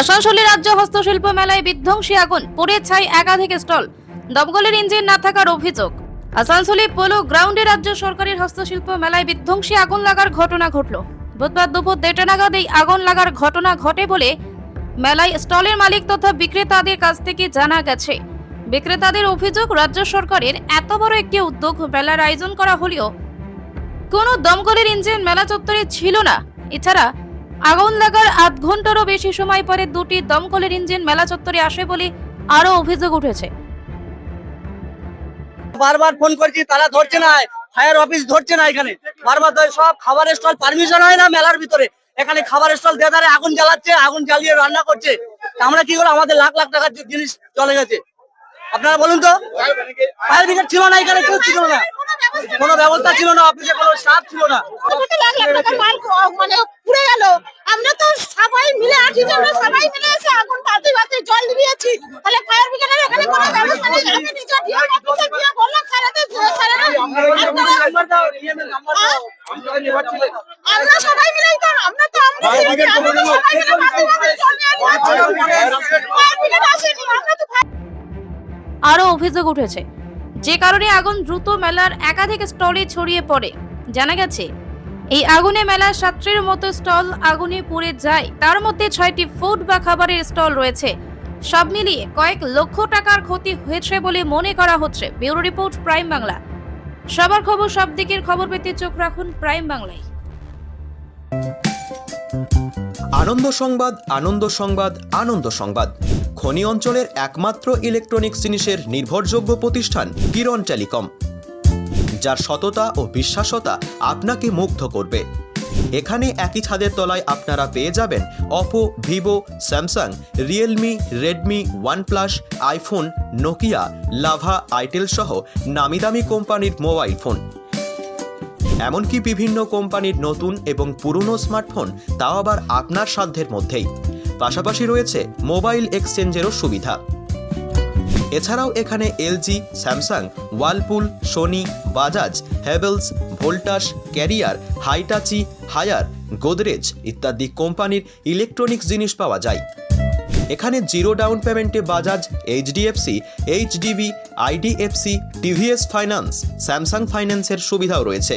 আসানসোলে রাজ্য হস্তশিল্প মেলায় বিধ্বংসী আগুন, পুড়ে ছাই একাধিক স্টল, দমকলের ইঞ্জিন না থাকার অভিযোগ। আসানসোলে পোলো গ্রাউন্ডে রাজ্য সরকারের হস্তশিল্প মেলায় বিধ্বংসী আগুন লাগার ঘটনা ঘটল। বুধবার দুপুর দেড়টা নাগাদ এই আগুন লাগার ঘটনা ঘটে বলে মেলায় স্টলের মালিক তথা বিক্রেতাদের কাছ থেকে জানা গেছে। বিক্রেতাদের অভিযোগ, রাজ্য সরকারের এত বড় একটি উদ্যোগ মেলার আয়োজন করা হলেও কোনো দমকলের ইঞ্জিন মেলা চত্বরে ছিল না। এছাড়া আগুন লাগার আধ ঘন্টারও বেশি সময় পরে দুটি দমকলের ইঞ্জিন মেলা চত্বরে আসে বলে আরও অভিযোগ উঠেছে। বারবার ফোন করছি, তারা ধরছে না, ফায়ার অফিস ধরছে না এখানে। বারবার সব খাবারের স্টল পারমিশন হয় না মেলার ভিতরে। এখানে খাবারের স্টল দেদারে আগুন জ্বালাচ্ছে, আগুন জ্বালিয়ে রান্না করছে। আমরা কি করব আমাদের লাখ লাখ টাকার জিনিস চলে গেছে। আপনারা বলুন তো, ফায়ার ব্রিগেড ছিল না এখানে, কেউ ছিল না। কোনো ব্যবস্থা ছিল না অফিসে কোনো স্টাফ ছিল না। মাল মানে পুড়ে গেল। আমরা তো সবাই মিলে আছি আমরা সবাই মিলে এসে আগুন পাতে পাতে জল দিয়েছি তাহলে ফায়ার ব্রিগেডের এখানে কোনো ব্যবস্থা নেই আমি নিজে দিয়ে অফিসে গিয়ে বললাম স্যারেরা আমরা সবাই মিলেই তো আমরা তো আমরা সবাই মিলে পাতে পাতে জল নিয়ে ফায়ার ব্রিগেড আসেনি আমরা তো আরও অভিযোগ উঠেছে। যে কারণে আগুন দ্রুত মেলার একাধিক স্টলে ছড়িয়ে পড়ে। জানা গেছে, এই আগুনে মেলার সাতটির মতো স্টল আগুনে পুড়ে যায়। তার মধ্যে ছয়টি ফুড বা খাবারের স্টল রয়েছে। সব মিলিয়ে কয়েক লক্ষ টাকার ক্ষতি হয়েছে বলে মনে করা হচ্ছে। Bureau report prime Bangla. সবার খবর সব দিকের খবর পেতে চোখ রাখুন প্রাইম বাংলায়। আনন্দ সংবাদ আনন্দ সংবাদ আনন্দ সংবাদ। খনি অঞ্চলের একমাত্র ইলেকট্রনিক্স জিনিসের নির্ভরযোগ্য প্রতিষ্ঠান কিরণ টেলিকম, যার সততা ও বিশ্বাসতা আপনাকে মুগ্ধ করবে। এখানে একই ছাদের তলায় আপনারা পেয়ে যাবেন Oppo Vivo Samsung Realme Redmi OnePlus iPhone Nokia Lava itel সহ নামি দামি কোম্পানির মোবাইল ফোন। এমনকি বিভিন্ন কোম্পানির নতুন এবং পুরনো স্মার্টফোন তাও আবার আপনার সাধ্যের মধ্যেই। পাশাপাশি রয়েছে মোবাইল এক্সচেঞ্জেরও সুবিধা। এছাড়াও এখানে LG, Samsung, Whirlpool, Sony, Bajaj Havells Voltas, Carrier, Hitachi, Haier, Godrej ইত্যাদি কোম্পানির ইলেকট্রনিক্স জিনিস পাওয়া যায়। এখানে জিরো ডাউন পেমেন্টে Bajaj, HDFC, HDB, IDFC, TVS finance, Samsung ফাইন্যান্সের সুবিধাও রয়েছে।